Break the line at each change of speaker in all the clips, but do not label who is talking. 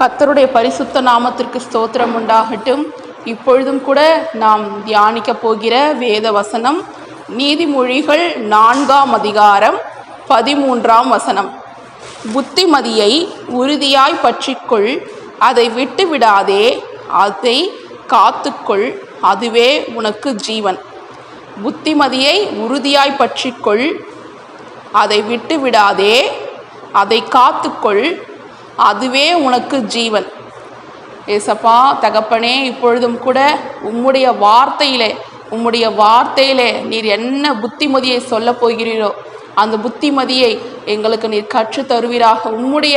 கத்தருடைய பரிசுத்த நாமத்திற்கு ஸ்தோத்திரம் உண்டாகட்டும் இப்பொழுதும் கூட நாம் தியானிக்க போகிற வேத வசனம் நீதிமொழிகள் நான்காம் அதிகாரம் பதிமூன்றாம் வசனம் புத்திமதியை உறுதியாய் பற்றிக்கொள் அதை விட்டு விடாதே அதை காத்துக்கொள் அதுவே உனக்கு ஜீவன் புத்திமதியை உறுதியாய் பற்றிக்கொள் அதை விட்டு விடாதே அதை காத்துக்கொள் அதுவே உனக்கு ஜீவன் ஏசப்பா தகப்பனே இப்பொழுதும் கூட உம்முடைய வார்த்தையிலே உம்முடைய வார்த்தையிலே நீர் என்ன புத்திமதியை சொல்ல போகிறீரோ அந்த புத்திமதியை எங்களுக்கு நீர் கற்று தருவீராக உம்முடைய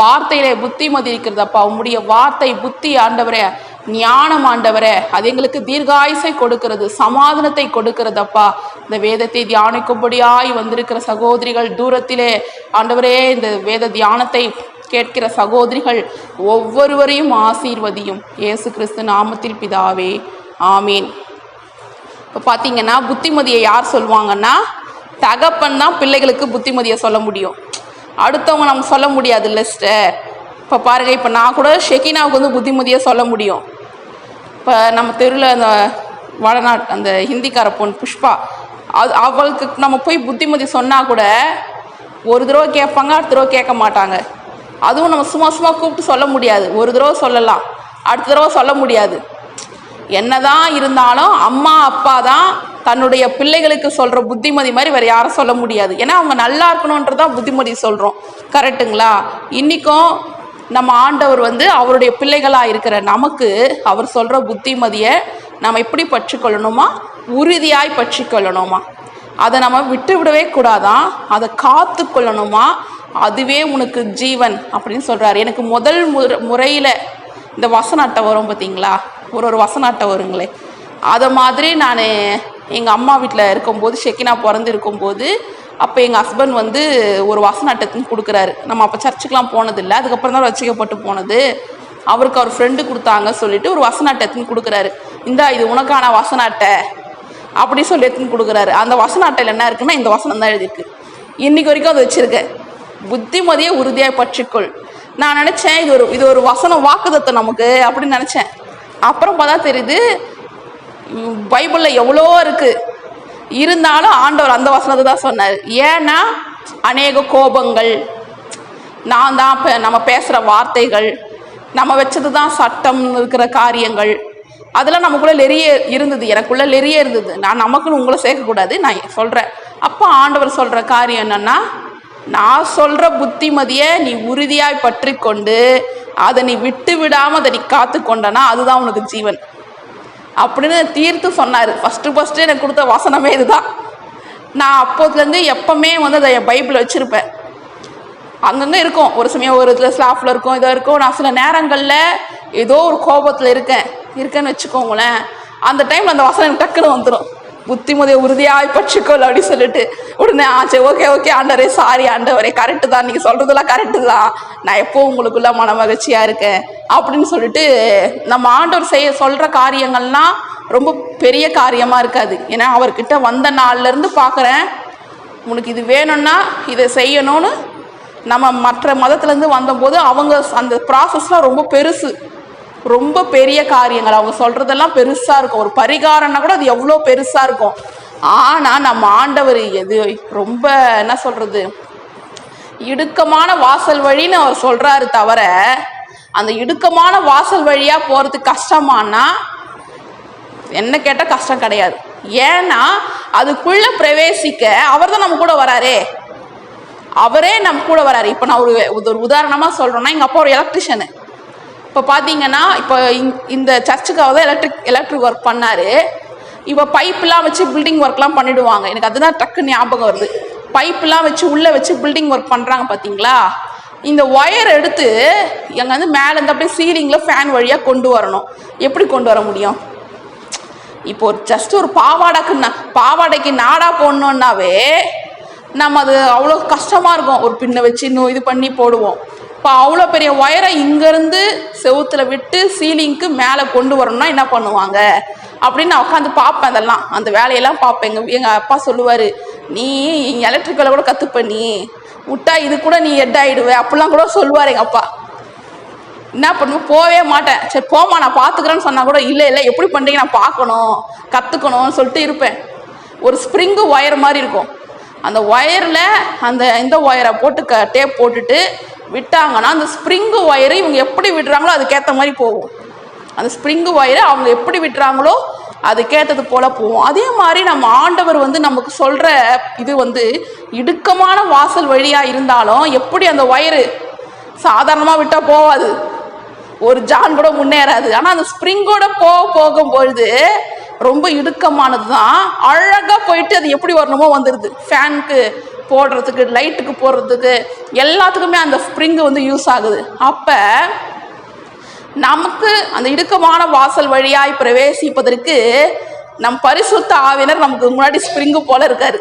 வார்த்தையிலே புத்திமதி இருக்கிறதப்பா உம்முடைய வார்த்தை புத்தி ஆண்டவரே ஞானம் ஆண்டவரே அது எங்களுக்கு தீர்காயுசை கொடுக்கிறது சமாதானத்தை கொடுக்கிறதப்பா இந்த வேதத்தை தியானிக்கும்படியாய் வந்திருக்கிற சகோதரிகள் தூரத்திலே ஆண்டவரே இந்த வேத தியானத்தை கேட்கிற சகோதரிகள் ஒவ்வொருவரையும் ஆசீர்வதியும் இயேசு கிறிஸ்து நாமத்தில் பிதாவே ஆமீன் இப்போ பார்த்தீங்கன்னா புத்திமதியை யார் சொல்லுவாங்கன்னா தகப்பன் தான் பிள்ளைகளுக்கு புத்திமதியை சொல்ல முடியும் அடுத்தவங்க நம்ம சொல்ல முடியாது இல்லை சிஸ்டர் இப்போ பாருங்கள் இப்போ நான் கூட ஷெகினாவுக்கு வந்து புத்திமதியை சொல்ல முடியும் இப்போ நம்ம தெருவில் அந்த வடநாட் அந்த ஹிந்திக்கார பொன் புஷ்பா அது அவளுக்கு நம்ம போய் புத்திமதி சொன்னால் கூட ஒரு தடவை கேட்பாங்க அடுத்த தடவை கேட்க மாட்டாங்க அதுவும் நம்ம சும்மா சும்மா கூப்பிட்டு சொல்ல முடியாது ஒரு தடவை சொல்லலாம் அடுத்த தடவை சொல்ல முடியாது என்னதான் இருந்தாலும் அம்மா அப்பா தான் தன்னுடைய பிள்ளைகளுக்கு சொல்கிற புத்திமதி மாதிரி வேறு யாரும் சொல்ல முடியாது ஏன்னா அவங்க நல்லா இருக்கணுன்றதான் புத்திமதி சொல்கிறோம் கரெக்டுங்களா இன்றைக்கும் நம்ம ஆண்டவர் வந்து அவருடைய பிள்ளைகளாக இருக்கிற நமக்கு அவர் சொல்கிற புத்திமதியை நம்ம எப்படி பற்றிக்கொள்ளணுமா உறுதியாய் பற்றிக்கொள்ளணுமா அதை நம்ம விட்டு விடவே கூடாதான் அதை காத்து கொள்ளணுமா அதுவே உனக்கு ஜீவன் அப்படின்னு சொல்கிறாரு எனக்கு முதல் முறை முறையில் இந்த வசநாட்டை வரும் பார்த்தீங்களா ஒரு ஒரு வசநாட்டை வருங்களே அதை மாதிரி நான் எங்கள் அம்மா வீட்டில் இருக்கும்போது ஷெக்கினா பிறந்து இருக்கும்போது அப்போ எங்கள் ஹஸ்பண்ட் வந்து ஒரு வசனாட்டத்தின் கொடுக்குறாரு நம்ம அப்போ சர்ச்சுக்கெலாம் போனதில்லை அதுக்கப்புறம் தான் ரசிக்கப்பட்டு போனது அவருக்கு அவர் ஃப்ரெண்டு கொடுத்தாங்க சொல்லிட்டு ஒரு வசநாட்டத்துன்னு கொடுக்குறாரு இந்தா இது உனக்கான வசநாட்டை அப்படின்னு சொல்லி எடுத்துன்னு கொடுக்குறாரு அந்த வசனாட்டையில் என்ன இருக்குன்னா இந்த வசனம் தான் எழுதியிருக்கு இன்றைக்கி வரைக்கும் அதை வச்சுருக்கேன் புத்திமதியை உறுதியாக பற்றிக்கொள் நான் நினச்சேன் இது ஒரு இது ஒரு வசனம் வாக்குதத்தை நமக்கு அப்படின்னு நினச்சேன் அப்புறம் பார்த்தா தெரியுது பைபிளில் எவ்வளோ இருக்குது இருந்தாலும் ஆண்டவர் அந்த வசனத்தை தான் சொன்னார் ஏன்னா அநேக கோபங்கள் நான் தான் இப்போ நம்ம பேசுகிற வார்த்தைகள் நம்ம வச்சது தான் சட்டம் இருக்கிற காரியங்கள் அதெல்லாம் நமக்குள்ளே நெறிய இருந்தது எனக்குள்ளே நெறிய இருந்தது நான் நமக்குன்னு உங்களை சேர்க்கக்கூடாது நான் சொல்கிறேன் அப்போ ஆண்டவர் சொல்கிற காரியம் என்னென்னா நான் சொல்கிற புத்திமதியை நீ உறுதியாய் பற்றி கொண்டு அதை நீ விட்டு விடாமல் அதை நீ காத்து கொண்டனா அதுதான் உனக்கு ஜீவன் அப்படின்னு தீர்த்து சொன்னார் ஃபஸ்ட்டு ஃபஸ்ட்டு எனக்கு கொடுத்த வசனமே இதுதான் நான் அப்போதுலேருந்து எப்போவுமே வந்து அதை என் பைபிள் வச்சுருப்பேன் அங்கங்கே இருக்கும் ஒரு சமயம் ஒரு இதில் ஸ்லாஃபில் இருக்கும் இதாக இருக்கும் நான் சில நேரங்களில் ஏதோ ஒரு கோபத்தில் இருக்கேன் இருக்கேன்னு வச்சுக்கோங்களேன் அந்த டைமில் அந்த வசனம் டக்குன்னு வந்துடும் புத்திமதியை உறுதியாய் பட்சிக்கோள் அப்படின்னு சொல்லிட்டு உடனே ஆச்சு ஓகே ஓகே ஆண்டவரே சாரி ஆண்டவரே கரெக்டு தான் நீங்கள் சொல்கிறதெல்லாம் கரெக்டு தான் நான் எப்போ உங்களுக்குள்ள மன மகிழ்ச்சியாக இருக்கேன் அப்படின்னு சொல்லிட்டு நம்ம ஆண்டவர் செய்ய சொல்கிற காரியங்கள்லாம் ரொம்ப பெரிய காரியமாக இருக்காது ஏன்னா அவர்கிட்ட வந்த நாள்லேருந்து பார்க்குறேன் உனக்கு இது வேணும்னா இதை செய்யணும்னு நம்ம மற்ற மதத்துலேருந்து வந்தபோது அவங்க அந்த ப்ராசஸ்லாம் ரொம்ப பெருசு ரொம்ப பெரிய காரியங்கள் அவங்க சொல்றதெல்லாம் பெருசா இருக்கும் ஒரு பரிகாரம்னா கூட அது எவ்வளோ பெருசா இருக்கும் ஆனா நம்ம ஆண்டவர் எது ரொம்ப என்ன சொல்றது இடுக்கமான வாசல் வழின்னு அவர் சொல்றாரு தவிர அந்த இடுக்கமான வாசல் வழியா போறது கஷ்டமானா என்ன கேட்டால் கஷ்டம் கிடையாது ஏன்னா அதுக்குள்ள பிரவேசிக்க அவர் தான் நம்ம கூட வராரே அவரே நம்ம கூட வராரு இப்போ நான் ஒரு ஒரு உதாரணமாக சொல்கிறேன்னா எங்கள் அப்பா ஒரு எலக்ட்ரிஷியனு இப்போ பார்த்தீங்கன்னா இப்போ இந்த சர்ச்சுக்காக தான் எலக்ட்ரிக் எலக்ட்ரிக் ஒர்க் பண்ணார் இப்போ பைப்லாம் வச்சு பில்டிங் ஒர்க்லாம் பண்ணிவிடுவாங்க எனக்கு அதுதான் டக்கு ஞாபகம் வருது பைப்லாம் வச்சு உள்ளே வச்சு பில்டிங் ஒர்க் பண்ணுறாங்க பார்த்தீங்களா இந்த ஒயர் எடுத்து எங்கே வந்து மேலே மேலேருந்து அப்படியே சீலிங்கில் ஃபேன் வழியாக கொண்டு வரணும் எப்படி கொண்டு வர முடியும் இப்போ ஒரு ஜஸ்ட் ஒரு பாவாடைக்குன்னா பாவாடைக்கு நாடாக போடணுன்னாவே நம்ம அது அவ்வளோ கஷ்டமாக இருக்கும் ஒரு பின்னை வச்சு இன்னும் இது பண்ணி போடுவோம் அப்போ அவ்வளோ பெரிய ஒயரை இங்கேருந்து செவுத்தில் விட்டு சீலிங்க்கு மேலே கொண்டு வரணும்னா என்ன பண்ணுவாங்க அப்படின்னு நான் உட்காந்து பார்ப்பேன் அதெல்லாம் அந்த வேலையெல்லாம் பார்ப்பேன் எங்கள் எங்கள் அப்பா சொல்லுவார் நீ எலக்ட்ரிக்கலை கூட கற்றுப்ப நீ விட்டா இது கூட நீ ஹெட் ஆகிடுவே அப்படிலாம் கூட சொல்லுவார் எங்கள் அப்பா என்ன பண்ணுவோம் போவே மாட்டேன் சரி போமா நான் பார்த்துக்கிறேன்னு சொன்னால் கூட இல்லை இல்லை எப்படி பண்ணுறீங்க நான் பார்க்கணும் கற்றுக்கணும்னு சொல்லிட்டு இருப்பேன் ஒரு ஸ்ப்ரிங்கு ஒயர் மாதிரி இருக்கும் அந்த ஒயரில் அந்த இந்த ஒயரை போட்டு க டேப் போட்டுட்டு விட்டாங்கன்னா அந்த ஸ்ப்ரிங்கு ஒயரை இவங்க எப்படி விடுறாங்களோ அதுக்கேற்ற மாதிரி போகும் அந்த ஸ்ப்ரிங்கு ஒயரை அவங்க எப்படி விடுறாங்களோ அது கேட்டது போல் போவோம் அதே மாதிரி நம்ம ஆண்டவர் வந்து நமக்கு சொல்கிற இது வந்து இடுக்கமான வாசல் வழியாக இருந்தாலும் எப்படி அந்த ஒயரு சாதாரணமாக விட்டால் போகாது ஒரு ஜான் கூட முன்னேறாது ஆனால் அந்த ஸ்ப்ரிங்கோட போக போகும்பொழுது ரொம்ப இடுக்கமானது தான் அழகாக போயிட்டு அது எப்படி வரணுமோ வந்துடுது ஃபேனுக்கு போடுறதுக்கு லைட்டுக்கு போடுறதுக்கு எல்லாத்துக்குமே அந்த ஸ்ப்ரிங்கு வந்து யூஸ் ஆகுது அப்போ நமக்கு அந்த இடுக்கமான வாசல் வழியாய் பிரவேசிப்பதற்கு நம் பரிசுத்த ஆவினர் நமக்கு முன்னாடி ஸ்ப்ரிங்கு போல இருக்காரு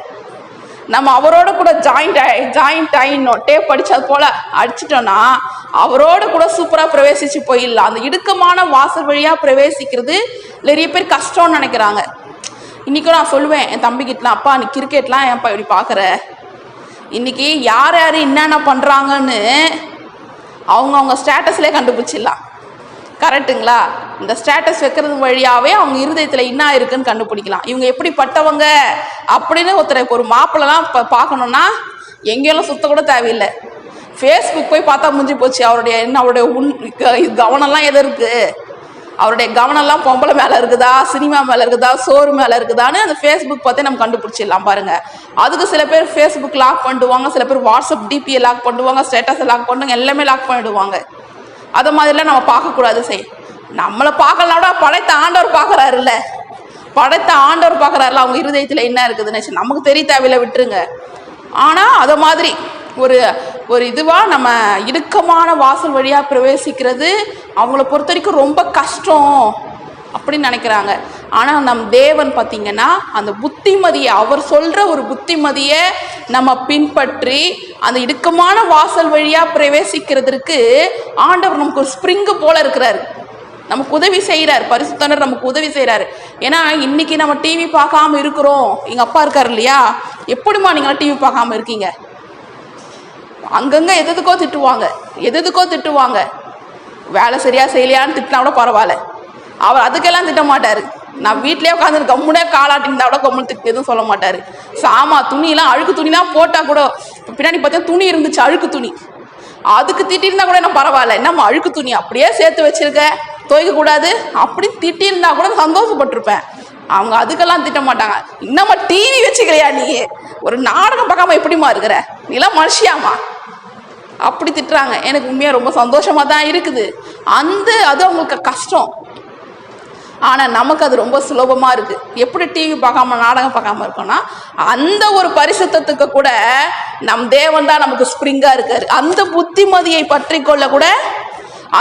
நம்ம அவரோட கூட ஜாயிண்ட் ஆகி ஜாயிண்ட் ஆகிடணும் டேப் அடித்தது போல் அடிச்சிட்டோன்னா அவரோட கூட சூப்பராக பிரவேசித்து போயிடலாம் அந்த இடுக்கமான வாசல் வழியாக பிரவேசிக்கிறது நிறைய பேர் கஷ்டம்னு நினைக்கிறாங்க இன்றைக்கும் நான் சொல்லுவேன் என் தம்பிக்கிட்டலாம் அப்பா நீ கிரிக்கெட்லாம் ஏன்ப்பா இப்படி பார்க்குற இன்றைக்கி யார் யார் என்னென்ன பண்ணுறாங்கன்னு அவங்க அவங்க ஸ்டேட்டஸ்லேயே கண்டுபிடிச்சிடலாம் கரெக்டுங்களா இந்த ஸ்டேட்டஸ் வைக்கிறது வழியாகவே அவங்க இருதயத்தில் என்ன இருக்குன்னு கண்டுபிடிக்கலாம் இவங்க எப்படிப்பட்டவங்க அப்படின்னு ஒருத்தரை ஒரு மாப்பிள்ளலாம் இப்போ பார்க்கணுன்னா எங்கேயெல்லாம் சுத்த கூட தேவையில்லை ஃபேஸ்புக் போய் பார்த்தா முடிஞ்சு போச்சு அவருடைய என்ன அவருடைய உன் கவனம்லாம் எது இருக்குது அவருடைய கவனம்லாம் பொம்பளை மேலே இருக்குதா சினிமா மேலே இருக்குதா சோறு மேலே இருக்குதான்னு அந்த ஃபேஸ்புக் பார்த்தே நம்ம கண்டுபிடிச்சிடலாம் பாருங்க அதுக்கு சில பேர் ஃபேஸ்புக் லாக் பண்ணிடுவாங்க சில பேர் வாட்ஸ்அப் டிபியை லாக் பண்ணிடுவாங்க ஸ்டேட்டஸை லாக் பண்ணுவாங்க எல்லாமே லாக் பண்ணிடுவாங்க அதை மாதிரிலாம் நம்ம பார்க்கக்கூடாது செய் நம்மளை பார்க்கலனா படைத்த ஆண்டவர் பார்க்குறாருல்ல படைத்த ஆண்டவர் பார்க்குறாருல அவங்க இருதயத்தில் என்ன இருக்குதுன்னு நமக்கு தெரிய தேவையில்லை விட்டுருங்க ஆனால் அதை மாதிரி ஒரு ஒரு இதுவாக நம்ம இடுக்கமான வாசல் வழியாக பிரவேசிக்கிறது அவங்கள பொறுத்த வரைக்கும் ரொம்ப கஷ்டம் அப்படின்னு நினைக்கிறாங்க ஆனால் நம் தேவன் பார்த்திங்கன்னா அந்த புத்திமதியை அவர் சொல்கிற ஒரு புத்திமதியை நம்ம பின்பற்றி அந்த இடுக்கமான வாசல் வழியாக பிரவேசிக்கிறதுக்கு ஆண்டவர் நமக்கு ஒரு ஸ்ப்ரிங்கு போல் இருக்கிறார் நமக்கு உதவி செய்கிறார் பரிசுத்தனர் நமக்கு உதவி செய்கிறாரு ஏன்னா இன்னைக்கு நம்ம டிவி பார்க்காம இருக்கிறோம் எங்கள் அப்பா இருக்கார் இல்லையா எப்படிமா நீங்களாம் டிவி பார்க்காம இருக்கீங்க அங்கங்கே எதுக்கோ திட்டுவாங்க எதுக்கோ திட்டுவாங்க வேலை சரியாக செய்யலையான்னு திட்டினா கூட பரவாயில்ல அவர் அதுக்கெல்லாம் திட்ட மாட்டார் நான் வீட்லேயே உட்காந்து கம்முனே காலாட்டிருந்தா கூட கம்முனு திட்டு எதுவும் சொல்ல மாட்டார் சாமா துணிலாம் அழுக்கு தான் போட்டால் கூட பின்னாடி பார்த்தா துணி இருந்துச்சு அழுக்கு துணி அதுக்கு திட்டியிருந்தா கூட என்ன பரவாயில்ல என்னம்மா அழுக்கு துணி அப்படியே சேர்த்து வச்சுருக்க துவைக்கக்கூடாது அப்படின்னு திட்டியிருந்தா கூட சந்தோஷப்பட்டிருப்பேன் அவங்க அதுக்கெல்லாம் திட்ட மாட்டாங்க இன்னமா டிவி வச்சுக்கிறியா நீ ஒரு நாடகம் பார்க்காம எப்படிமா இருக்கிற நீலாம் மனுஷியாமா அப்படி திட்டுறாங்க எனக்கு உண்மையாக ரொம்ப சந்தோஷமாக தான் இருக்குது அந்த அது அவங்களுக்கு கஷ்டம் ஆனால் நமக்கு அது ரொம்ப சுலபமாக இருக்குது எப்படி டிவி பார்க்காம நாடகம் பார்க்காம இருக்கோம்னா அந்த ஒரு பரிசுத்தத்துக்கு கூட நம் தேவன் தான் நமக்கு ஸ்ப்ரிங்காக இருக்கார் அந்த புத்திமதியை பற்றி கொள்ள கூட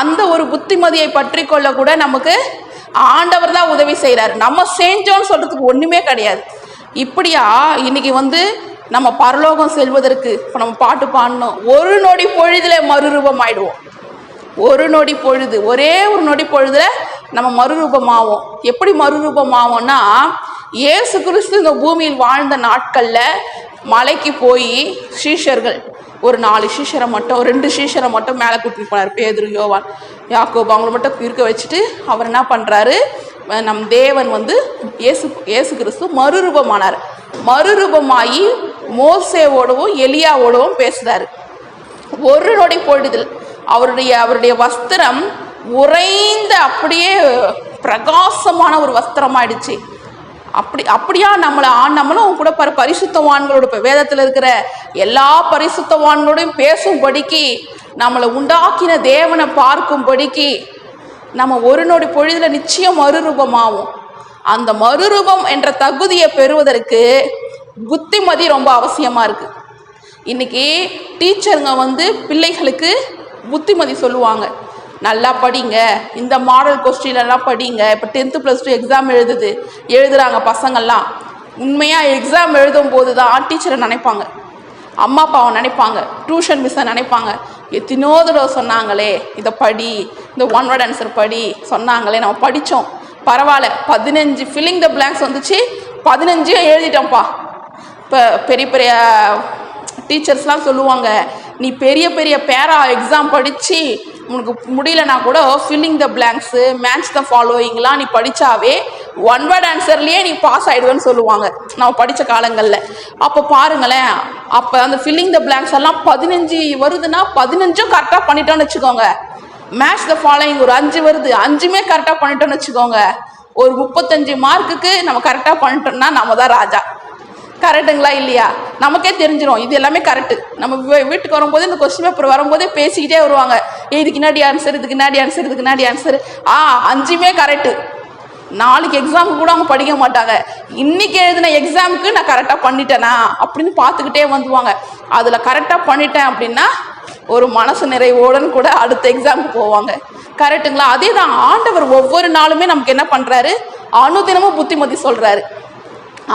அந்த ஒரு புத்திமதியை பற்றி கொள்ள கூட நமக்கு ஆண்டவர் தான் உதவி செய்கிறார் நம்ம செஞ்சோன்னு சொல்கிறதுக்கு ஒன்றுமே கிடையாது இப்படியா இன்னைக்கு வந்து நம்ம பரலோகம் செல்வதற்கு இப்போ நம்ம பாட்டு பாடணும் ஒரு நொடி பொழுதில் மறுரூபம் ஆயிடுவோம் ஒரு நொடி பொழுது ஒரே ஒரு நொடி பொழுதில் நம்ம மறுரூபம் ஆவோம் எப்படி மறுரூபம் ஆவோம்னா இயேசு கிறிஸ்து இந்த பூமியில் வாழ்ந்த நாட்களில் மலைக்கு போய் சீஷர்கள் ஒரு நாலு சீஷரை மட்டும் ரெண்டு சீஷரை மட்டும் மேலே கூட்டிட்டு போனார் பேதுரு யோவான் யாக்கோபு அவங்கள மட்டும் இருக்க வச்சுட்டு அவர் என்ன பண்ணுறாரு நம் தேவன் வந்து இயேசு இயேசு கிறிஸ்து மறுரூபமானார் மறுரூபமாகி மோசேவோடவும் எலியாவோடவும் பேசுகிறார் ஒரு நொடி போடுதல் அவருடைய அவருடைய வஸ்திரம் உறைந்த அப்படியே பிரகாசமான ஒரு வஸ்திரமாயிடுச்சு அப்படி அப்படியா நம்மளை ஆண் நம்மளும் கூட பர பரிசுத்தவான்களோட இப்போ வேதத்தில் இருக்கிற எல்லா பரிசுத்தவான்களோடையும் பேசும்படிக்கு நம்மளை உண்டாக்கின தேவனை பார்க்கும்படிக்கு நம்ம ஒரு நொடி பொழுதில் நிச்சயம் மறுரூபமாகும் அந்த மறுரூபம் என்ற தகுதியை பெறுவதற்கு புத்திமதி ரொம்ப அவசியமாக இருக்குது இன்றைக்கி டீச்சருங்க வந்து பிள்ளைகளுக்கு புத்திமதி சொல்லுவாங்க நல்லா படிங்க இந்த மாடல் கொஸ்டின்லாம் படிங்க இப்போ டென்த்து ப்ளஸ் டூ எக்ஸாம் எழுதுது எழுதுகிறாங்க பசங்கள்லாம் உண்மையாக எக்ஸாம் எழுதும் போது தான் டீச்சரை நினைப்பாங்க அம்மா அப்பாவை நினைப்பாங்க டியூஷன் மிஸ்ஸை நினைப்பாங்க எத்தனோ தடவை சொன்னாங்களே இதை படி இந்த ஒன் வேர்ட் ஆன்சர் படி சொன்னாங்களே நம்ம படித்தோம் பரவாயில்ல பதினஞ்சு ஃபில்லிங் த பிளாங்க்ஸ் வந்துச்சு பதினஞ்சையும் எழுதிட்டோம்ப்பா இப்போ பெரிய பெரிய டீச்சர்ஸ்லாம் சொல்லுவாங்க நீ பெரிய பெரிய பேரா எக்ஸாம் படித்து உனக்கு முடியலனா கூட filling the blanks match the ஃபாலோயிங்லாம் நீ படித்தாவே ஒன் வேர்ட் ஆன்சர்லேயே நீ பாஸ் ஆகிடுவேன்னு சொல்லுவாங்க நான் படித்த காலங்களில் அப்போ பாருங்களேன் அப்போ அந்த ஃபில்லிங் த பிளாங்க்ஸ் எல்லாம் பதினஞ்சு வருதுன்னா பதினஞ்சும் கரெக்டாக பண்ணிட்டோன்னு வச்சுக்கோங்க மேட்ச் த ஃபாலோயிங் ஒரு அஞ்சு வருது அஞ்சுமே கரெக்டாக பண்ணிட்டோன்னு வச்சுக்கோங்க ஒரு முப்பத்தஞ்சு மார்க்குக்கு நம்ம கரெக்டாக பண்ணிட்டோம்னா நம்ம தான் ராஜா கரெக்டுங்களா இல்லையா நமக்கே தெரிஞ்சிடும் இது எல்லாமே கரெக்டு நம்ம வீட்டுக்கு வரும்போது இந்த கொஸ்டின் பேப்பர் வரும்போதே பேசிக்கிட்டே வருவாங்க இதுக்கு இன்னாடி ஆன்சர் இதுக்கு இன்னாடி ஆன்சர் இதுக்கு ஆன்சர் ஆ அஞ்சுமே கரெக்டு நாளைக்கு எக்ஸாமுக்கு கூட அவங்க படிக்க மாட்டாங்க இன்னைக்கு எழுதின எக்ஸாமுக்கு நான் கரெக்டாக பண்ணிட்டேனா அப்படின்னு பார்த்துக்கிட்டே வந்துவாங்க அதில் கரெக்டாக பண்ணிட்டேன் அப்படின்னா ஒரு மனசு நிறைவோடன் கூட அடுத்த எக்ஸாமுக்கு போவாங்க கரெக்டுங்களா அதே தான் ஆண்டவர் ஒவ்வொரு நாளுமே நமக்கு என்ன பண்ணுறாரு அனுதினமும் புத்திமதி சொல்கிறாரு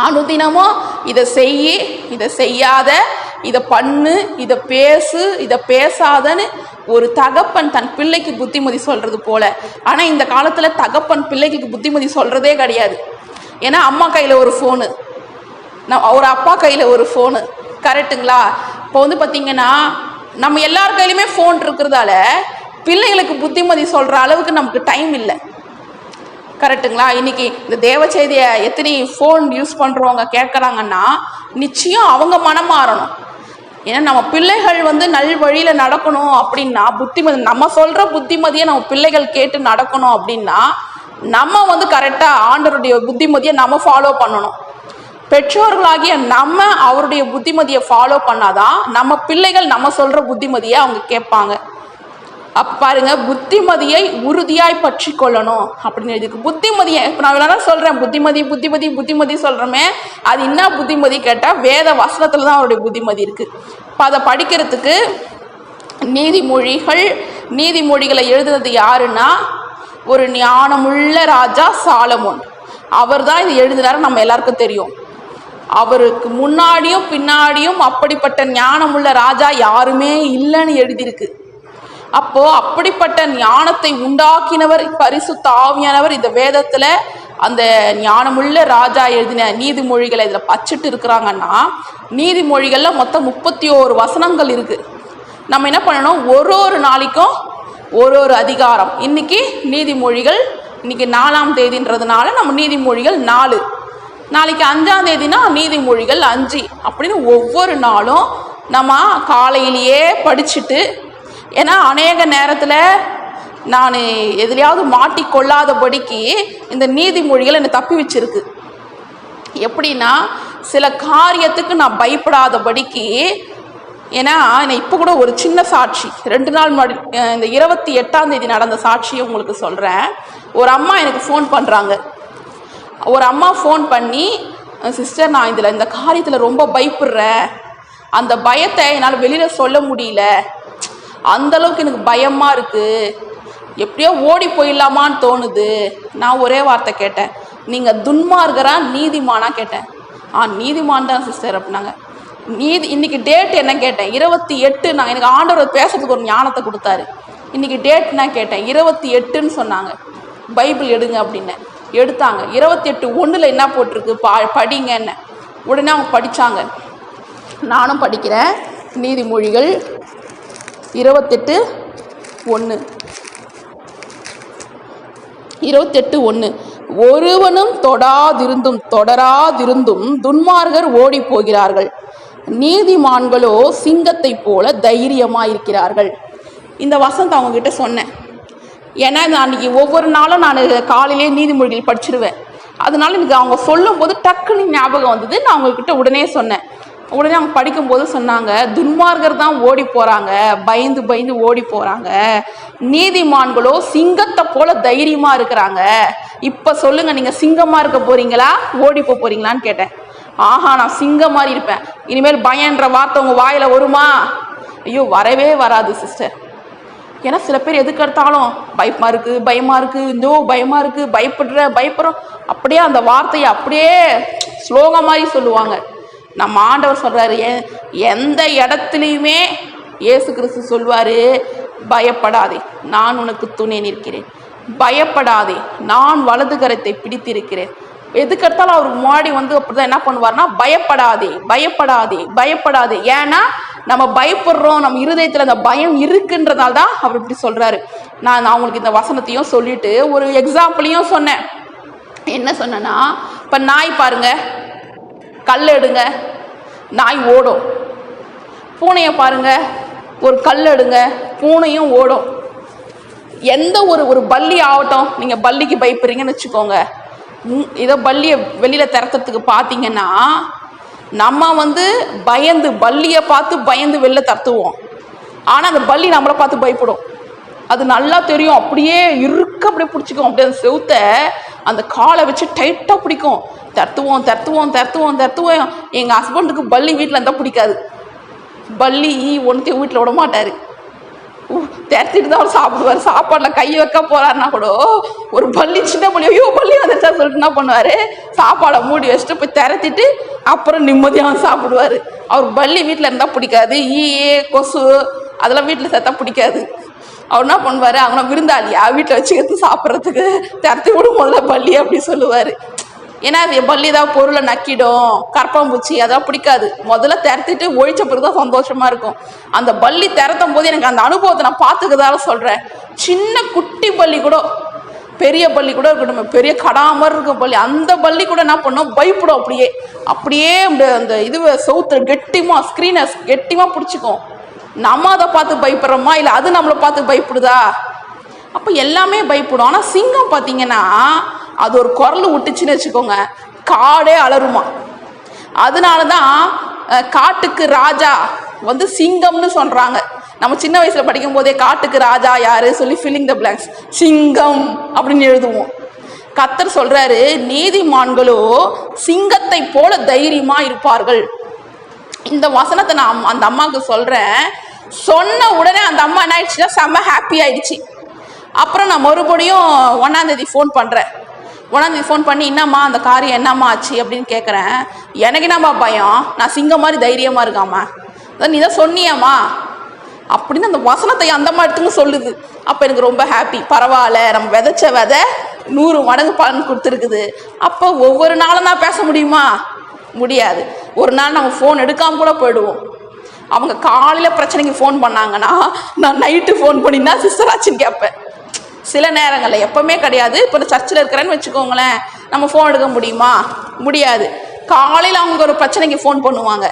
அனுதினமும் இதை செய் இதை செய்யாத இதை பண்ணு இதை பேசு இதை பேசாதன்னு ஒரு தகப்பன் தன் பிள்ளைக்கு புத்திமதி சொல்கிறது போல் ஆனால் இந்த காலத்தில் தகப்பன் பிள்ளைக்கு புத்திமதி சொல்கிறதே கிடையாது ஏன்னா அம்மா கையில் ஒரு ஃபோனு நம் ஒரு அப்பா கையில் ஒரு ஃபோனு கரெக்டுங்களா இப்போ வந்து பார்த்திங்கன்னா நம்ம எல்லார் கையிலுமே ஃபோன் இருக்கிறதால பிள்ளைகளுக்கு புத்திமதி சொல்கிற அளவுக்கு நமக்கு டைம் இல்லை கரெக்டுங்களா இன்னைக்கு இந்த தேவ செய்தியை எத்தனை ஃபோன் யூஸ் பண்ணுறவங்க கேட்குறாங்கன்னா நிச்சயம் அவங்க மனம் மாறணும் ஏன்னா நம்ம பிள்ளைகள் வந்து நல் வழியில் நடக்கணும் அப்படின்னா புத்திமதி நம்ம சொல்கிற புத்திமதியை நம்ம பிள்ளைகள் கேட்டு நடக்கணும் அப்படின்னா நம்ம வந்து கரெக்டாக ஆண்டருடைய புத்திமதியை நம்ம ஃபாலோ பண்ணணும் பெற்றோர்களாகிய நம்ம அவருடைய புத்திமதியை ஃபாலோ பண்ணாதான் நம்ம பிள்ளைகள் நம்ம சொல்கிற புத்திமதியை அவங்க கேட்பாங்க அப்போ புத்திமதியை உறுதியாய் பற்றி கொள்ளணும் அப்படின்னு எழுதிருக்கு புத்திமதியை இப்போ நான் வேணாலும் சொல்கிறேன் புத்திமதி புத்திமதி புத்திமதி சொல்கிறோமே அது என்ன புத்திமதி கேட்டால் வேத வசனத்தில் தான் அவருடைய புத்திமதி இருக்குது இப்போ அதை படிக்கிறதுக்கு நீதிமொழிகள் நீதிமொழிகளை எழுதுனது யாருன்னா ஒரு ஞானமுள்ள ராஜா சாலமோன் அவர் தான் இது எழுதினார் நம்ம எல்லாருக்கும் தெரியும் அவருக்கு முன்னாடியும் பின்னாடியும் அப்படிப்பட்ட ஞானமுள்ள ராஜா யாருமே இல்லைன்னு எழுதியிருக்கு அப்போ அப்படிப்பட்ட ஞானத்தை உண்டாக்கினவர் பரிசுத்த ஆவியானவர் இந்த வேதத்துல அந்த ஞானமுள்ள ராஜா எழுதின நீதிமொழிகளை இதில் பச்சிட்டு இருக்கிறாங்கன்னா நீதிமொழிகளில் மொத்தம் முப்பத்தி ஓரு வசனங்கள் இருக்குது நம்ம என்ன பண்ணணும் ஒரு ஒரு நாளைக்கும் ஒரு ஒரு அதிகாரம் இன்னைக்கு நீதிமொழிகள் இன்றைக்கி நாலாம் தேதின்றதுனால நம்ம நீதிமொழிகள் நாலு நாளைக்கு அஞ்சாம் தேதினா நீதிமொழிகள் அஞ்சு அப்படின்னு ஒவ்வொரு நாளும் நம்ம காலையிலேயே படிச்சுட்டு ஏன்னா அநேக நேரத்தில் நான் எதுலையாவது மாட்டிக்கொள்ளாதபடிக்கு இந்த நீதிமொழிகள் என்னை தப்பி வச்சிருக்கு எப்படின்னா சில காரியத்துக்கு நான் பயப்படாதபடிக்கு ஏன்னா இப்போ கூட ஒரு சின்ன சாட்சி ரெண்டு நாள் மடி இந்த இருபத்தி எட்டாம் தேதி நடந்த சாட்சியை உங்களுக்கு சொல்கிறேன் ஒரு அம்மா எனக்கு ஃபோன் பண்ணுறாங்க ஒரு அம்மா ஃபோன் பண்ணி சிஸ்டர் நான் இதில் இந்த காரியத்தில் ரொம்ப பயப்படுறேன் அந்த பயத்தை என்னால் வெளியில் சொல்ல முடியல அந்தளவுக்கு எனக்கு பயமாக இருக்குது எப்படியோ ஓடி போயிடலாமான்னு தோணுது நான் ஒரே வார்த்தை கேட்டேன் நீங்கள் துன்மார்கரா நீதிமானா கேட்டேன் ஆ நீதிமான் தான் சிஸ்டர் அப்படின்னாங்க நீதி இன்னைக்கு டேட் என்ன கேட்டேன் இருபத்தி எட்டு நான் எனக்கு ஆண்டவர் பேசுறதுக்கு ஒரு ஞானத்தை கொடுத்தாரு இன்னைக்கு டேட் நான் கேட்டேன் இருபத்தி எட்டுன்னு சொன்னாங்க பைபிள் எடுங்க அப்படின்னு எடுத்தாங்க இருபத்தி எட்டு ஒன்றில் என்ன போட்டிருக்கு பா படிங்க என்ன உடனே அவங்க படித்தாங்க நானும் படிக்கிறேன் நீதிமொழிகள் இருபத்தெட்டு ஒன்று இருபத்தெட்டு ஒன்று ஒருவனும் தொடாதிருந்தும் தொடராதிருந்தும் துன்மார்கர் ஓடி போகிறார்கள் நீதிமான்களோ சிங்கத்தை போல தைரியமாக இருக்கிறார்கள் இந்த வசந்த் அவங்கக்கிட்ட சொன்னேன் ஏன்னா நான் அன்றைக்கி ஒவ்வொரு நாளும் நான் காலையிலே நீதிமொழிகள் படிச்சிருவேன் அதனால எனக்கு அவங்க சொல்லும் போது டக்குன்னு ஞாபகம் வந்தது நான் அவங்கக்கிட்ட உடனே சொன்னேன் உடனே அவங்க படிக்கும்போது சொன்னாங்க துன்மார்கர் தான் ஓடி போகிறாங்க பயந்து பயந்து ஓடி போகிறாங்க நீதிமான்களோ சிங்கத்தை போல தைரியமாக இருக்கிறாங்க இப்போ சொல்லுங்கள் நீங்கள் சிங்கமாக இருக்க போகிறீங்களா ஓடி போக போகிறீங்களான்னு கேட்டேன் ஆஹா நான் சிங்கம் மாதிரி இருப்பேன் இனிமேல் பயன்ற வார்த்தை உங்கள் வாயில் வருமா ஐயோ வரவே வராது சிஸ்டர் ஏன்னா சில பேர் எதுக்கு எடுத்தாலும் பயமாக இருக்குது பயமாக இருக்குது இந்தோ பயமாக இருக்குது பயப்படுற பயப்படுறோம் அப்படியே அந்த வார்த்தையை அப்படியே ஸ்லோகம் மாதிரி சொல்லுவாங்க நம்ம ஆண்டவர் சொல்கிறாரு எந்த இடத்துலையுமே இயேசு கிறிஸ்து சொல்வார் பயப்படாதே நான் உனக்கு துணை நிற்கிறேன் பயப்படாதே நான் வலது கரத்தை பிடித்திருக்கிறேன் எதுக்கெடுத்தாலும் அவருக்கு முன்னாடி வந்து அப்படிதான் என்ன பண்ணுவார்னா பயப்படாதே பயப்படாதே பயப்படாதே ஏன்னா நம்ம பயப்படுறோம் நம்ம இருதயத்தில் அந்த பயம் இருக்குன்றதால தான் அவர் இப்படி சொல்கிறாரு நான் நான் இந்த வசனத்தையும் சொல்லிட்டு ஒரு எக்ஸாம்பிளையும் சொன்னேன் என்ன சொன்னேன்னா இப்போ நாய் பாருங்கள் கல் எடுங்க நாய் ஓடும் பூனையை பாருங்கள் ஒரு கல் எடுங்க பூனையும் ஓடும் எந்த ஒரு ஒரு பள்ளி ஆகட்டும் நீங்கள் பள்ளிக்கு பயப்படுறீங்கன்னு வச்சுக்கோங்க இதை பள்ளியை வெளியில் திறக்கிறதுக்கு பார்த்தீங்கன்னா நம்ம வந்து பயந்து பள்ளியை பார்த்து பயந்து வெளில தத்துவோம் ஆனால் அந்த பள்ளி நம்மளை பார்த்து பயப்படும் அது நல்லா தெரியும் அப்படியே இருக்க அப்படியே பிடிச்சிக்கும் அப்படியே அந்த செவுத்தை அந்த காலை வச்சு டைட்டாக பிடிக்கும் தத்துவோம் தத்துவோம் தத்துவோம் தத்துவோம் எங்கள் ஹஸ்பண்டுக்கு பள்ளி வீட்டில் இருந்தால் பிடிக்காது பள்ளி ஒன்றுத்தையும் வீட்டில் விட மாட்டார் திரத்திட்டு தான் அவர் சாப்பிடுவார் சாப்பாடில் கை வைக்க போகிறாருன்னா கூட ஒரு பள்ளி சின்ன பள்ளி ஐயோ பள்ளி வந்துருச்சா சொல்லிட்டு என்ன பண்ணுவார் சாப்பாடை மூடி வச்சுட்டு போய் திரத்திட்டு அப்புறம் நிம்மதியாக சாப்பிடுவார் அவர் பள்ளி வீட்டில் இருந்தால் பிடிக்காது ஈ கொசு அதெல்லாம் வீட்டில் சேர்த்தா பிடிக்காது அவர் என்ன பண்ணுவார் அவனை விருந்தாளியா வீட்டில் வச்சுக்கிறது சாப்பிட்றதுக்கு தரத்தி விடும் முதல்ல பள்ளி அப்படி சொல்லுவார் ஏன்னா அது பள்ளி ஏதாவது பொருளை நக்கிடும் கரப்பாம்பூச்சி அதெல்லாம் பிடிக்காது முதல்ல திறத்திட்டு ஒழிச்ச பிறகு தான் சந்தோஷமாக இருக்கும் அந்த பள்ளி திறத்தும் போது எனக்கு அந்த அனுபவத்தை நான் பார்த்துக்கதால சொல்கிறேன் சின்ன குட்டி பள்ளி கூட பெரிய பள்ளி கூட இருக்கட்டும் பெரிய கடாமர் இருக்கும் பள்ளி அந்த பள்ளி கூட என்ன பண்ணோம் பயப்படும் அப்படியே அப்படியே அந்த இது சவுத்து கெட்டிமா ஸ்க்ரீனை கெட்டிமா பிடிச்சிக்கும் நம்ம அதை பார்த்து பயப்படுறோமா இல்லை அது நம்மளை பார்த்து பயப்படுதா அப்போ எல்லாமே பயப்படும் ஆனால் சிங்கம் பார்த்தீங்கன்னா அது ஒரு குரல் விட்டுச்சுன்னு வச்சுக்கோங்க காடே அலருமா அதனால தான் காட்டுக்கு ராஜா வந்து சிங்கம்னு சொல்கிறாங்க நம்ம சின்ன வயசில் படிக்கும் போதே காட்டுக்கு ராஜா யாரு சொல்லி ஃபில்லிங் த பிளாங்ஸ் சிங்கம் அப்படின்னு எழுதுவோம் கத்தர் சொல்கிறாரு நீதிமான்களோ சிங்கத்தை போல தைரியமாக இருப்பார்கள் இந்த வசனத்தை நான் அந்த அம்மாவுக்கு சொல்கிறேன் சொன்ன உடனே அந்த அம்மா என்ன ஆயிடுச்சுன்னா செம்ம ஹாப்பி ஆயிடுச்சு அப்புறம் நான் மறுபடியும் ஒன்றாந்தேதி ஃபோன் பண்ணுறேன் ஒன்றாந்தேதி ஃபோன் பண்ணி என்னம்மா அந்த காரியம் என்னம்மா ஆச்சு அப்படின்னு கேட்குறேன் எனக்கு என்னம்மா பயம் நான் சிங்கம் மாதிரி தைரியமாக இருக்காம்மா நீ தான் சொன்னியம்மா அப்படின்னு அந்த வசனத்தை அந்த மாட்டுங்க சொல்லுது அப்போ எனக்கு ரொம்ப ஹாப்பி பரவாயில்ல நம்ம விதைச்ச விதை நூறு மடங்கு பலன் கொடுத்துருக்குது அப்போ ஒவ்வொரு நாளும் தான் பேச முடியுமா முடியாது ஒரு நாள் நாங்கள் ஃபோன் எடுக்காமல் கூட போயிடுவோம் அவங்க காலையில் பிரச்சனைக்கு ஃபோன் பண்ணாங்கன்னா நான் நைட்டு ஃபோன் பண்ணினா சிஸ்டர் ஆச்சுன்னு கேட்பேன் சில நேரங்களில் எப்போவுமே கிடையாது இப்போ இந்த சர்ச்சில் இருக்கிறேன்னு வச்சுக்கோங்களேன் நம்ம ஃபோன் எடுக்க முடியுமா முடியாது காலையில் அவங்க ஒரு பிரச்சனைக்கு ஃபோன் பண்ணுவாங்க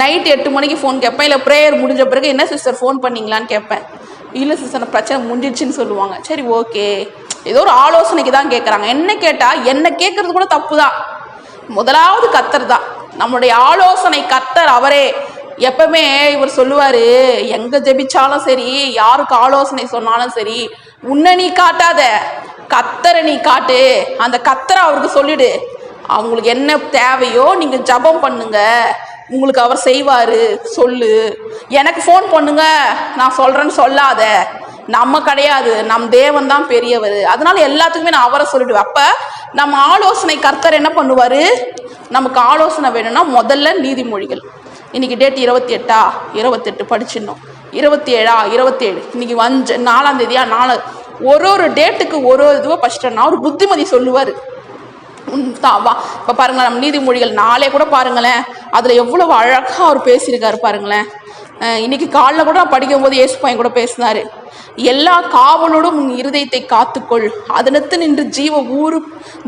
நைட்டு எட்டு மணிக்கு ஃபோன் கேட்பேன் இல்லை ப்ரேயர் முடிஞ்ச பிறகு என்ன சிஸ்டர் ஃபோன் பண்ணிங்களான்னு கேட்பேன் இல்லை சிஸ்டர் பிரச்சனை முடிஞ்சிடுச்சின்னு சொல்லுவாங்க சரி ஓகே ஏதோ ஒரு ஆலோசனைக்கு தான் கேட்குறாங்க என்ன கேட்டால் என்ன கேட்குறது கூட தப்பு தான் முதலாவது கத்தர் தான் நம்முடைய ஆலோசனை கத்தர் அவரே எப்பவுமே இவர் சொல்லுவார் எங்கே ஜெபிச்சாலும் சரி யாருக்கு ஆலோசனை சொன்னாலும் சரி உன்னை நீ காட்டாத கத்தரை நீ காட்டு அந்த கத்தரை அவருக்கு சொல்லிடு அவங்களுக்கு என்ன தேவையோ நீங்கள் ஜபம் பண்ணுங்கள் உங்களுக்கு அவர் செய்வார் சொல்லு எனக்கு ஃபோன் பண்ணுங்க நான் சொல்கிறேன்னு சொல்லாத நம்ம கிடையாது நம் தேவன் தான் பெரியவர் அதனால எல்லாத்துக்குமே நான் அவரை சொல்லிடுவேன் அப்ப நம்ம ஆலோசனை கர்த்தர் என்ன பண்ணுவார் நமக்கு ஆலோசனை வேணும்னா முதல்ல நீதிமொழிகள் இன்றைக்கி டேட் இருபத்தி எட்டா இருபத்தெட்டு படிச்சிடணும் இருபத்தி ஏழா இருபத்தேழு இன்றைக்கி வஞ்ச நாலாம் தேதியா நாலு ஒரு ஒரு டேட்டுக்கு ஒரு ஒரு இதுவோ படிச்சிட்டோம்னா ஒரு புத்திமதி சொல்லுவார் வா இப்போ பாருங்கள் நம்ம நீதிமொழிகள் நாளே கூட பாருங்களேன் அதில் எவ்வளோ அழகாக அவர் பேசியிருக்காரு பாருங்களேன் இன்னைக்கு காலைல கூட நான் படிக்கும்போது ஏசு பையன் கூட பேசினார் எல்லா காவலோடும் உன் இருதயத்தை காத்துக்கொள் அதனத்து நின்று ஜீவ ஊறு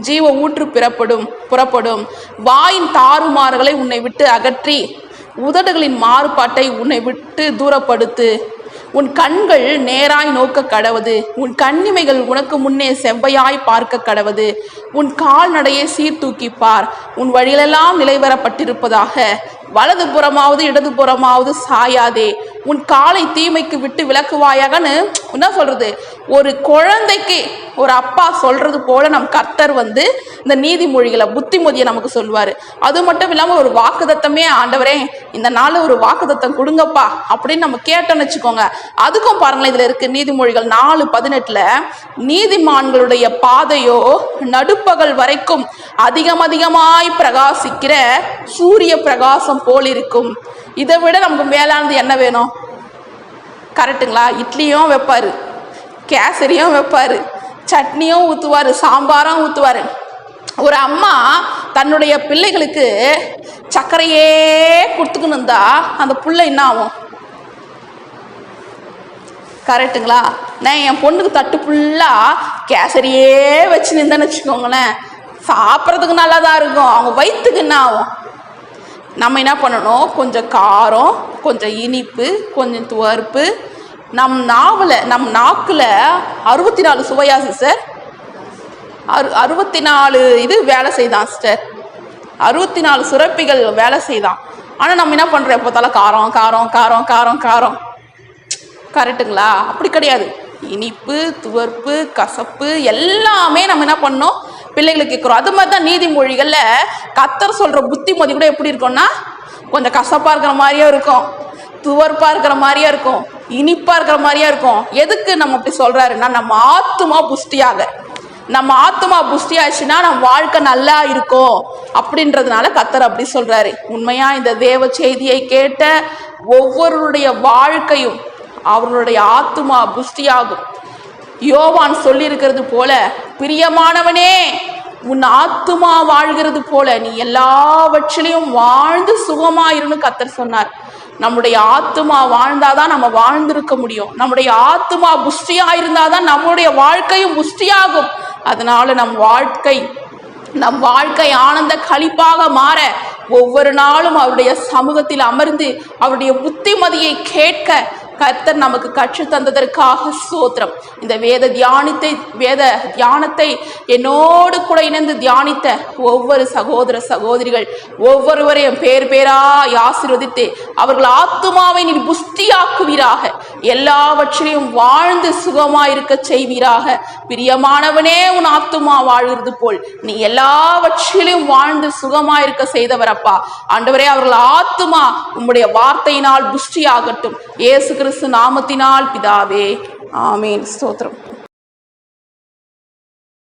ஜீவ ஊற்று பிறப்படும் புறப்படும் வாயின் தாறுமாறுகளை உன்னை விட்டு அகற்றி உதடுகளின் மாறுபாட்டை உன்னை விட்டு தூரப்படுத்து உன் கண்கள் நேராய் நோக்க கடவுது உன் கண்ணிமைகள் உனக்கு முன்னே செவ்வையாய் பார்க்க கடவுது உன் கால்நடையை சீர்தூக்கி பார் உன் வழியிலெல்லாம் நிலைவரப்பட்டிருப்பதாக வலது புறமாவது இடது புறமாவது சாயாதே உன் காலை தீமைக்கு விட்டு விளக்குவாயாகன்னு என்ன சொல்கிறது ஒரு குழந்தைக்கு ஒரு அப்பா சொல்கிறது போல நம் கர்த்தர் வந்து இந்த நீதிமொழிகளை புத்திமொழியை நமக்கு சொல்வாரு அது மட்டும் இல்லாமல் ஒரு வாக்குதத்தமே ஆண்டவரே இந்த நாள் ஒரு வாக்குதத்தம் கொடுங்கப்பா அப்படின்னு நம்ம கேட்டோம்னு வச்சுக்கோங்க அதுக்கும் பாருங்களேன் இதில் இருக்கு நீதிமொழிகள் நாலு பதினெட்டில் நீதிமான்களுடைய பாதையோ நடுப்பகல் வரைக்கும் அதிகம் அதிகமாய் பிரகாசிக்கிற சூரிய பிரகாசம் போல் இருக்கும் இதை விட நமக்கு மேலானது என்ன வேணும் கரெக்டுங்களா இட்லியும் வைப்பார் கேசரியும் வைப்பார் சட்னியும் ஊற்றுவார் சாம்பாரும் ஊத்துவாரு ஒரு அம்மா தன்னுடைய பிள்ளைகளுக்கு சர்க்கரையே கொடுத்துக்கணுந்தா இருந்தா அந்த பிள்ளை என்ன ஆகும் கரெக்டுங்களா நான் என் பொண்ணுக்கு தட்டு ஃபுல்லாக கேசரியே வச்சு நின்று வச்சுக்கோங்களேன் சாப்பிட்றதுக்கு நல்லா தான் இருக்கும் அவங்க வயிற்றுக்கு என்ன ஆகும் நம்ம என்ன பண்ணணும் கொஞ்சம் காரம் கொஞ்சம் இனிப்பு கொஞ்சம் துவர்ப்பு நம் நாவில் நம் நாக்கில் அறுபத்தி நாலு சுவையாசி சார் அறு அறுபத்தி நாலு இது வேலை செய்தான் சிஸ்டர் அறுபத்தி நாலு சுரப்பிகள் வேலை செய்தான் ஆனால் நம்ம என்ன பண்ணுறோம் தலை காரம் காரம் காரம் காரம் காரம் கரெக்டுங்களா அப்படி கிடையாது இனிப்பு துவர்ப்பு கசப்பு எல்லாமே நம்ம என்ன பண்ணோம் பிள்ளைகளுக்கு கேட்குறோம் அது மாதிரி தான் நீதிமொழிகளில் கத்தர் சொல்கிற புத்திமதி கூட எப்படி இருக்கும்னா கொஞ்சம் கசப்பாக இருக்கிற மாதிரியே இருக்கும் துவர்ப்பாக இருக்கிற மாதிரியா இருக்கும் இனிப்பாக இருக்கிற மாதிரியா இருக்கும் எதுக்கு நம்ம அப்படி சொல்கிறாருன்னா நம்ம ஆத்துமா புஷ்டியாக நம்ம ஆத்மா புஷ்டி ஆயிடுச்சுன்னா நம்ம வாழ்க்கை நல்லா இருக்கும் அப்படின்றதுனால கத்தர் அப்படி சொல்றாரு உண்மையா இந்த தேவ செய்தியை கேட்ட ஒவ்வொருடைய வாழ்க்கையும் அவர்களுடைய ஆத்மா புஷ்டியாகும் யோவான் சொல்லியிருக்கிறது போல பிரியமானவனே உன் ஆத்துமா வாழ்கிறது போல நீ எல்லாவற்றிலையும் வாழ்ந்து சுகமாயிருன்னு கத்தர் சொன்னார் நம்முடைய ஆத்துமா வாழ்ந்தாதான் நம்ம வாழ்ந்திருக்க முடியும் நம்முடைய ஆத்துமா புஷ்டியா இருந்தாதான் நம்முடைய வாழ்க்கையும் புஷ்டியாகும் அதனால் நம் வாழ்க்கை நம் வாழ்க்கை ஆனந்த கழிப்பாக மாற ஒவ்வொரு நாளும் அவருடைய சமூகத்தில் அமர்ந்து அவருடைய புத்திமதியை கேட்க கர்த்தர் நமக்கு கற்று தந்ததற்காக சோத்திரம் இந்த வேத தியானித்தை வேத தியானத்தை என்னோடு கூட இணைந்து தியானித்த ஒவ்வொரு சகோதர சகோதரிகள் ஒவ்வொருவரையும் பேர் பேராய் ஆசிர்வதித்து அவர்கள் ஆத்துமாவை நீ புஷ்டியாக்குவீராக எல்லாவற்றிலையும் வாழ்ந்து சுகமாயிருக்க செய்வீராக பிரியமானவனே உன் ஆத்துமா வாழ்கிறது போல் நீ எல்லாவற்றிலையும் வாழ்ந்து சுகமாயிருக்க செய்தவரப்பா ஆண்டவரே அவர்கள் ஆத்துமா உம்முடைய வார்த்தையினால் புஷ்டியாகட்டும் இயேசு கிறிஸ்து நாமத்தினால் பிதாவே ஆமேன் ஸ்தோத்திரம்